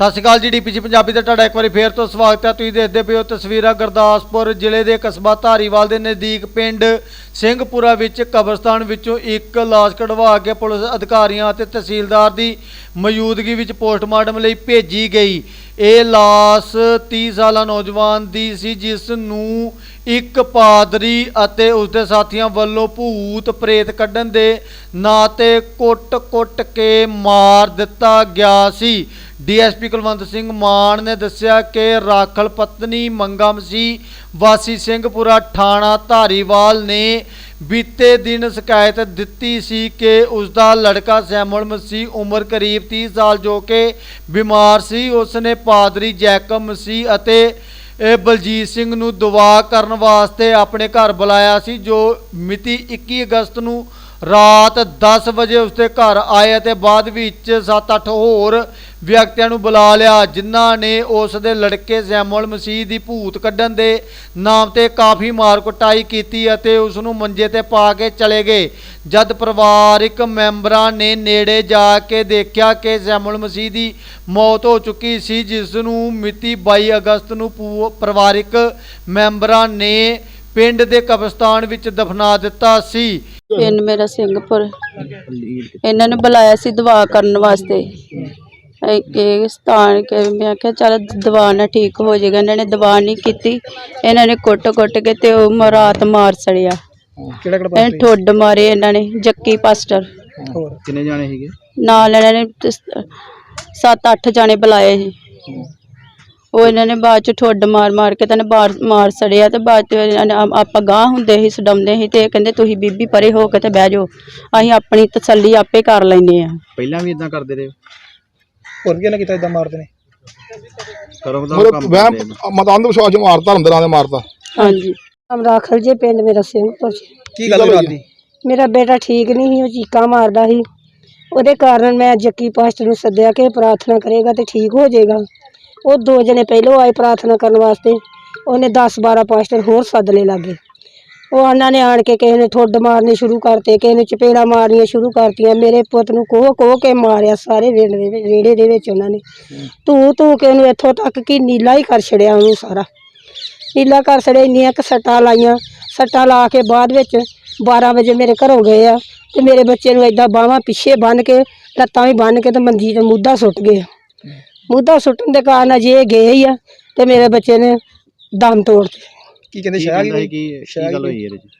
ਸਤਿ ਸ਼੍ਰੀ ਅਕਾਲ ਜੀ ਡੀਪੀਜੀ ਪੰਜਾਬੀ ਦਾ ਤੁਹਾਡਾ ਇੱਕ ਵਾਰੀ ਫੇਰ ਤੋਂ ਸਵਾਗਤ ਹੈ। ਤੁਸੀਂ ਦੇਖਦੇ ਪਏ ਹੋ ਤਸਵੀਰਾਂ ਗੁਰਦਾਸਪੁਰ ਜ਼ਿਲ੍ਹੇ ਦੇ ਕਸਬਾ ਧਾਰੀਵਾਲ ਦੇ ਨਜ਼ਦੀਕ ਪਿੰਡ ਸਿੰਘਪੁਰਾ ਵਿੱਚ ਕਬਰਸਤਾਨ ਵਿੱਚੋਂ ਇੱਕ ਲਾਸ਼ ਕਢਵਾ ਕੇ ਪੁਲਿਸ ਅਧਿਕਾਰੀਆਂ ਅਤੇ ਤਹਿਸੀਲਦਾਰ ਦੀ ਮੌਜੂਦਗੀ ਵਿੱਚ ਪੋਸਟਮਾਰਟਮ ਲਈ ਭੇਜੀ ਗਈ। ਇਹ ਲਾਸ਼ 30 ਸਾਲਾ ਨੌਜਵਾਨ ਦੀ ਸੀ, ਜਿਸ ਨੂੰ ਇੱਕ ਪਾਦਰੀ ਅਤੇ ਉਸਦੇ ਸਾਥੀਆਂ ਵੱਲੋਂ ਭੂਤ ਪ੍ਰੇਤ ਕੱਢਣ ਦੇ ਨਾਂ ਤੇ ਕੁੱਟ-ਕੁੱਟ ਕੇ ਮਾਰ ਦਿੱਤਾ ਗਿਆ ਸੀ। ਡੀਐਸਪੀ ਕੁਲਵੰਤ ਸਿੰਘ ਮਾਨ ਨੇ ਦੱਸਿਆ ਕਿ ਰਾਖਲ ਪਤਨੀ ਮੰਗਾ ਮਸੀਹ ਵਾਸੀ ਸਿੰਘਪੁਰਾ ਥਾਣਾ ਧਾਰੀਵਾਲ ਨੇ ਬੀਤੇ ਦਿਨ ਸ਼ਿਕਾਇਤ ਦਿੱਤੀ ਸੀ ਕਿ ਉਸ ਦਾ ਲੜਕਾ ਸੈਮੂਅਲ ਮਸੀਹ ਉਮਰ ਕਰੀਬ 30 ਸਾਲ ਜੋ ਕਿ ਬਿਮਾਰ ਸੀ ਉਸ ਨੇ ਪਾਦਰੀ ਜੈਕਬ ਮਸੀਹ ਅਤੇ ਬਲਜੀਤ ਸਿੰਘ ਨੂੰ ਦੁਆ ਕਰਨ ਵਾਸਤੇ ਆਪਣੇ ਘਰ ਬੁਲਾਇਆ ਸੀ, ਜੋ ਮਿਤੀ 21 ਅਗਸਤ ਨੂੰ ਰਾਤ 10 ਵਜੇ ਉਸਦੇ ਘਰ ਆਏ ਅਤੇ ਬਾਅਦ ਵਿੱਚ 7-8 ਹੋਰ ਵਿਅਕਤੀਆਂ ਨੂੰ ਬੁਲਾ ਲਿਆ, ਜਿਨ੍ਹਾਂ ਨੇ ਉਸ ਦੇ ਲੜਕੇ ਸੈਮੂਅਲ ਮਸੀਹ ਦੀ ਭੂਤ ਕੱਢਣ ਦੇ ਨਾਮ ਤੇ ਕਾਫੀ ਮਾਰ ਕੁਟਾਈ ਕੀਤੀ ਅਤੇ ਉਸ ਨੂੰ ਮੰਜੇ ਤੇ ਪਾ ਕੇ ਚਲੇ ਗਏ। ਜਦ ਪਰਿਵਾਰਿਕ ਮੈਂਬਰਾਂ ਨੇ ਨੇੜੇ ਜਾ ਕੇ ਦੇਖਿਆ ਕਿ ਸੈਮੂਅਲ ਮਸੀਹ ਦੀ ਮੌਤ ਹੋ ਚੁੱਕੀ ਸੀ ਜਿਸ ਨੂੰ ਮਿਤੀ 22 ਅਗਸਤ ਨੂੰ ਪੂ- ਪਰਿਵਾਰਿਕ ਮੈਂਬਰਾਂ ਨੇ ਪਿੰਡ ਦੇ ਕਬਰਸਤਾਨ ਵਿੱਚ ਦਫਨਾ ਦਿੱਤਾ ਸੀ। ਪਿੰਡ ਮੇਰਾ ਸਿੰਘਪੁਰ। ਇਹਨਾਂ ਨੇ ਬੁਲਾਇਆ ਸੀ ਦਵਾ ਕਰਨ ਵਾਸਤੇ। ਇਹ ਇਹ ਸਥਾਨ ਕੇ ਮੈਂ ਕਿਹਾ ਚੱਲ ਦਵਾ ਨਾਲ ਠੀਕ ਹੋ ਜਾਏਗਾ ਇਹਨਾਂ ਨੇ ਦਵਾ ਨਹੀਂ ਕੀਤੀ। ਇਹਨਾਂ ਨੇ ਕੁੱਟ-ਕੁੱਟ ਕੇ ਤੇ ਉਹ ਮ- ਰਾਤ ਮਾਰ ਸੜਿਆ। ਕਿਹੜਾ ਕਿਹੜਾ ਠੁੱਡ ਮਾਰੇ ਇਹਨਾਂ ਨੇ ਜੱਕੀ ਪਾਸਟਰ। ਹੋਰ? ਕਿੰਨੇ ਜਾਣੇ ਸੀਗੇ? ਨਾਲ ਇਹਨਾਂ ਨੇ 7-8 ਜਾਣੇ ਬੁਲਾਏ ਸੀ। ਉਹ ਇਹਨਾਂ ਨੇ ਬਾਅਦ ਚ ਠੁੱਡ ਮਾਰ ਮਾਰ ਕੇ ਤਾਂ ਬਾਹਰ ਮਾਰ ਸੜਿਆ ਤੇ ਬਾਅਦ ਚ ਇਹਨਾਂ ਨੇ ਆ- ਆਪਾਂ ਗਾਹ ਹੁੰਦੇ ਸੀ ਸਡਾਉਂਦੇ ਸੀ ਤੇ ਇਹ ਕਹਿੰਦੇ ਤੁਸੀਂ ਬੀਬੀ ਪਰੇ ਹੋ ਕੇ ਤੇ ਬਹਿ ਜਾਓ। ਅਸੀਂ ਆਪਣੀ ਤਸੱਲੀ ਆਪੇ ਕਰ ਲੈਨੇ ਆ ਪਹਿਲਾਂ ਵੀ ਇਦਾਂ ਕਰਦੇ ਰਹੇ? ਹੋਰ ਵੀ ਇਹਨਾਂ ਕੀਤਾ ਇਦਾਂ ਮਾਰਦੇ ਨੇ? ਕਰੋ ਦਾ ਮੇਰੇ ਕੰਮ ਵਹਿਮ ਕਰਦੇ ਨੇ। ਮਤਾਂ ਦੇ ਵਿਸ਼ਵਾਸ ਨੂੰ ਮਾਰਤਾ ਅੰਦਰਾਂ ਦੇ ਮਾਰਤਾ। ਹਾਂਜੀ। ਹਮ ਰਾਖਲ ਜੇ ਪਿੰਡ ਮੇਰਾ ਸਿੰਘਪੁਰ ਚ। ਕੀ ਗੱਲ ਹੋਈ ਰਾਤ ਦੀ ਮੇਰਾ ਬੇਟਾ ਠੀਕ ਨਹੀਂ ਸੀ ਉਹ ਚੀਕਾਂ ਮਾਰਦਾ ਸੀ। ਉਹਦੇ ਕਾਰਨ ਮੈਂ ਜੱਕੀ ਪਾਸਟਰ ਨੂੰ ਸੱਦਿਆ ਕਿ ਇਹ ਪ੍ਰਾਰਥਨਾ ਕਰੇਗਾ ਤੇ ਠੀਕ ਹੋ ਜਾਏਗਾ। ਉਹ ਦੋ ਜਣੇ ਪਹਿਲੋਂ ਆਏ ਪ੍ਰਾਰਥਨਾ ਕਰਨ ਵਾਸਤੇ, ਉਹਨੇ 10 12 ਪਾਸਟਰ ਹੋਰ ਸੱਦ ਲਏ ਲਾਗੇ। ਉਹ ਉਹਨਾਂ ਨੇ ਆਣ ਕੇ ਕਿਸੇ ਨੇ ਠੁੱਡ ਮਾਰਨੇ ਸ਼ੁਰੂ ਕਰਤੇ, ਕਿਸੇ ਨੇ ਚਪੇੜਾ ਮਾਰਨੀਆਂ ਸ਼ੁਰੂ ਕਰਤੀਆਂ, ਮੇਰੇ ਪੁੱਤ ਨੂੰ ਕੋਹ ਕੋਹ ਕੇ ਮਾਰਿਆ ਸਾਰੇ ਵੇੜੇ ਦੇ ਵਿੱਚ ਵਿਹੜੇ ਦੇ ਵਿੱਚ ਉਹਨਾਂ ਨੇ। ਧੂ ਧੂ ਕੇ ਉਹਨੂੰ ਇੱਥੋਂ ਤੱਕ ਕਿ ਨੀਲਾ ਹੀ ਕਰ ਛੜਿਆ ਉਹਨੂੰ ਸਾਰਾ। ਨੀਲਾ ਕਰ ਛੜਿਆ, ਇੰਨੀਆਂ ਕੁ ਸੱਟਾਂ ਲਾਈਆਂ। ਸੱਟਾਂ ਲਾ ਕੇ ਬਾਅਦ ਵਿੱਚ 12 ਵਜੇ ਮੇਰੇ ਘਰੋਂ ਗਏ ਆ ਤੇ ਮੇਰੇ ਬੱਚੇ ਨੂੰ ਏਦਾਂ ਬਾਹਾਂ ਪਿੱਛੇ ਬੰਨ ਕੇ, ਲੱਤਾਂ ਵੀ ਬੰਨ ਕੇ ਤੇ ਮੰਜੀ ਤੇ ਮੁੱਦਾ ਸੁੱਟ ਗਏ। ਮੁੱਦਾ ਸੁੱਟਣ ਦੇ ਕਾਰਨ ਅਜੇ ਇਹ ਗਏ ਹੀ ਆ ਤੇ ਮੇਰੇ ਬੱਚੇ ਨੇ ਦਮ ਤੋੜਤੇ ਕੀ ਕਹਿੰਦੇ ਕਹਿੰਦਾ ਕੀ ਕਿ ਗੱਲ? ਹੋਈ ਇਹਦੇ ਚ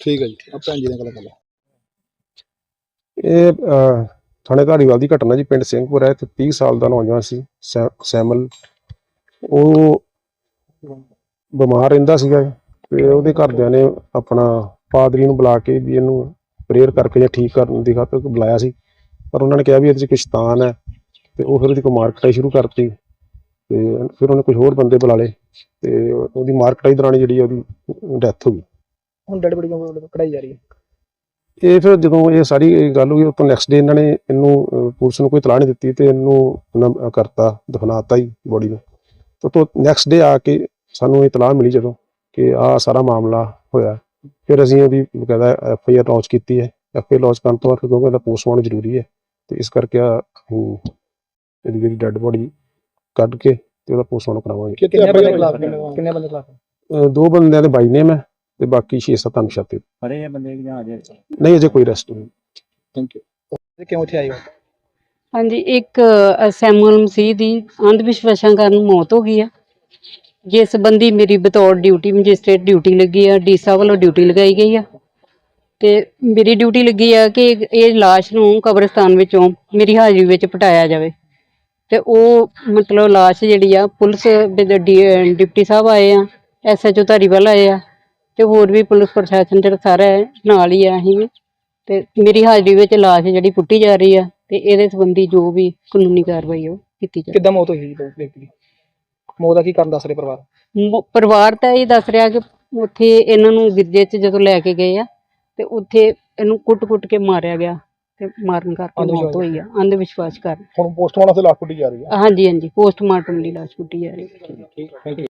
ਠੀਕ ਹੈ ਜੀ। ਆ ਭੈਣ ਜੀ ਨਾਲ ਗੱਲ ਕਰ ਲਓ। ਇਹ ਅਹ, ਥਾਣੇ ਧਾਰੀਵਾਲ ਦੀ ਘਟਨਾ ਜੀ ਪਿੰਡ ਸਿੰਘਪੁਰ ਹੈ। ਤੇ 30 ਸਾਲ ਦਾ ਨੌਜਵਾਨ ਸੀ ਸੈ- ਸੈਮਲ। ਉਹ ਬਿਮਾਰ ਰਹਿੰਦਾ ਸੀਗਾ ਤੇ ਉਹਦੇ ਘਰਦਿਆਂ ਨੇ ਆਪਣਾ ਪਾਦਰੀ ਨੂੰ ਬੁਲਾ ਕੇ ਵੀ ਇਹਨੂੰ ਪ੍ਰੇਅਰ ਕਰਕੇ ਜਾਂ ਠੀਕ ਕਰਨ ਦੀ ਖਾਤਰ ਬੁਲਾਇਆ ਸੀ। ਪਰ ਉਹਨਾਂ ਨੇ ਕਿਹਾ ਵੀ ਇਹਦੇ 'ਚ ਕੁਛ ਸ਼ੈਤਾਨ ਹੈ ਤੇ ਉਹ ਫਿਰ ਉਹਦੀ ਕੋਈ ਮਾਰ ਕਟਾਈ ਸ਼ੁਰੂ ਕਰਤੀ ਤੇ ਫਿਰ ਉਹਨੇ ਕੁਝ ਹੋਰ ਬੰਦੇ ਬੁਲਾ ਲਏ ਤੇ ਉਹਦੀ ਮਾਰ ਕਟਾਈ ਦੌਰਾਨ ਹੀ ਜਿਹੜੀ ਉਹਦੀ ਡੈਥ ਹੋ ਗਈ। ਹੁਣ ਡੈਡ ਬੜੀ ਕਿਉਂ ਕਢਾਈ ਜਾ ਰਹੀ ਹੈ। ਇਹ ਫਿਰ ਜਦੋਂ ਇਹ ਸਾਰੀ ਗੱਲ ਹੋਈ ਉਹ ਤੋਂ ਨੈਕਸਟ ਡੇ ਇਹਨਾਂ ਨੇ ਇਹਨੂੰ ਪੁਲਿਸ ਨੂੰ ਕੋਈ ਤਲਾਹ ਨਹੀਂ ਦਿੱਤੀ ਤੇ ਇਹਨੂੰ ਕਰਤਾ ਦਫਨਾਤਾ ਹੀ ਬੋਡੀ ਨੂੰ। ਤੇ ਤੋਂ ਨੈਕਸਟ ਡੇ ਆ ਕੇ ਸਾਨੂੰ ਇਹ ਤਲਾਹ ਮਿਲੀ ਜਦੋਂ ਕਿ ਆ ਸਾਰਾ ਮਾਮਲਾ ਹੋਇਆ। ਫਿਰ ਅਸੀਂ ਉਹਦੀ ਬਕਾਇਦਾ ਐਫ ਆਈ ਆਰ ਲਾਂਚ ਕੀਤੀ ਹੈ। ਐਫ ਆਈ ਲਾਂਚ ਕਰਨ ਤੋਂ ਬਾਅਦ ਫਿਰ ਕਿਉਂਕਿ ਇਹਦਾ ਪੋਸਟਮਾਰਟਮ ਜ਼ਰੂਰੀ ਹੈ ਤੇ ਇਸ ਕਰਕੇ ਆ ਇਹਦੀ ਜਿਹੜੀ ਡੈੱਡ ਬੋਡੀ ਕੱਢ ਕੇ ਤੇ ਉਹਦਾ ਪੋਸਟਮਾਰਟਮ ਕਰਾਵਾਂਗੇ। ਕਿੰਨੇ ਬੰਦੇ ਖਿਲਾਫ ਕਿੰਨੇ ਬੰਦੇ ਖਿਲਾਫ ਦੋ ਬੰਦਿਆਂ ਦੇ ਬਾਈ ਨੇਮ ਹੈ। ਤੇ ਬਾਕੀ 6-7 ਅਨਸ਼ਾਤੇ ਫੜੇ ਇਹ ਬੰਦੇ ਜਾਂ ਅਜੇ ਨਹੀਂ ਅਜੇ ਕੋਈ ਅਰੈਸਟ ਨਹੀਂ। ਥੈਂਕ ਯੂ ਕਿਉਂ ਇੱਥੇ ਆਏ ਹੋ? ਹਾਂਜੀ ਇੱਕ ਸੈਮੂਅਲ ਮਸੀਹ ਦੀ ਅੰਧ ਵਿਸ਼ਵਾਸਾਂ ਕਾਰਨ ਮੌਤ ਹੋ ਗਈ ਆ। ਜਿਸ ਸੰਬੰਧੀ ਮੇਰੀ ਬਤੌਰ ਡਿਊਟੀ ਮੈਜਿਸਟ੍ਰੇਟ ਡਿਊਟੀ ਲੱਗੀ ਆ ਡੀਸਾ ਵੱਲੋਂ ਡਿਊਟੀ ਲਗਾਈ ਗਈ ਆ। ਤੇ ਮੇਰੀ ਡਿਊਟੀ ਲੱਗੀ ਆ ਕਿ ਇਹ ਲਾਸ਼ ਨੂੰ ਕਬਰਸਤਾਨ ਵਿੱਚੋਂ ਮੇਰੀ ਹਾਜ਼ਰੀ ਵਿੱਚ ਪਟਾਇਆ ਜਾਵੇ। ਤੇ ਉਹ ਮਤਲਬ ਲਾਸ਼ ਜਿਹੜੀ ਆ ਪੁਲਿਸ ਦੇ ਡ- ਡੀ- ਡਿਪਟੀ ਸਾਹਿਬ ਆਏ ਆ ਐਸਐਚਓ ਧਾਰੀਵਾਲ ਆਏ ਆ। ਤੇ ਹੋਰ ਵੀ ਪੁਲਿਸ ਪ੍ਰਸ਼ਾਸਨ ਜਿਹੜਾ ਸਾਰਾ ਹੈ, ਨਾਲ ਹੀ ਆ ਅਸੀਂ ਵੀ। ਤੇ ਮੇਰੀ ਹਾਜ਼ਰੀ ਵਿੱਚ ਲਾਸ਼ ਜਿਹੜੀ ਪੁੱਟੀ ਜਾ ਰਹੀ ਆ ਤੇ ਇਹਦੇ ਸੰਬੰਧੀ ਜੋ ਵੀ ਕਾਨੂੰਨੀ ਕਾਰਵਾਈ ਉਹ ਕੀਤੀ ਜਾਵੇ। ਕਿੱਦਾਂ ਮੌਤ ਹੋਈ ਜੀ ਵਿਅਕਤੀ ਮੌਤ ਦਾ ਕੀ ਕਾਰਨ ਦੱਸ ਰਹੇ ਪਰਿਵਾਰ? ਮ- ਪਰਿਵਾਰ ਤਾਂ ਇਹ ਦੱਸ ਰਿਹਾ ਕਿ ਉੱਥੇ ਇਹਨਾਂ ਨੂੰ ਗਿਰਜੇ 'ਚ ਜਦੋਂ ਲੈ ਕੇ ਗਏ ਆ ਤੇ ਉੱਥੇ ਇਹਨੂੰ ਕੁੱਟ-ਕੁੱਟ ਕੇ ਮਾਰਿਆ ਗਿਆ ਤੇ ਮਾਰਨ ਕਰਕੇ ਅੰਧ ਮੌਤ ਵਿਸ਼ਵਾਸ। ਹੋਈ ਆ ਅੰਧ ਵਿਸ਼ਵਾਸ ਕਾਰਨ। ਹੁਣ ਪੋਸਟਮਾਰਟਮ ਲਾਸ਼ ਪੁੱਟੀ ਜਾ ਰਹੀ ਹੈ ਹਾਂਜੀ ਹਾਂਜੀ ਪੋਸਟਮਾਰਟਮ ਦੀ ਲਾਸ਼ ਪੁੱਟੀ ਜਾ ਰਹੀ ਹੈ। Thank you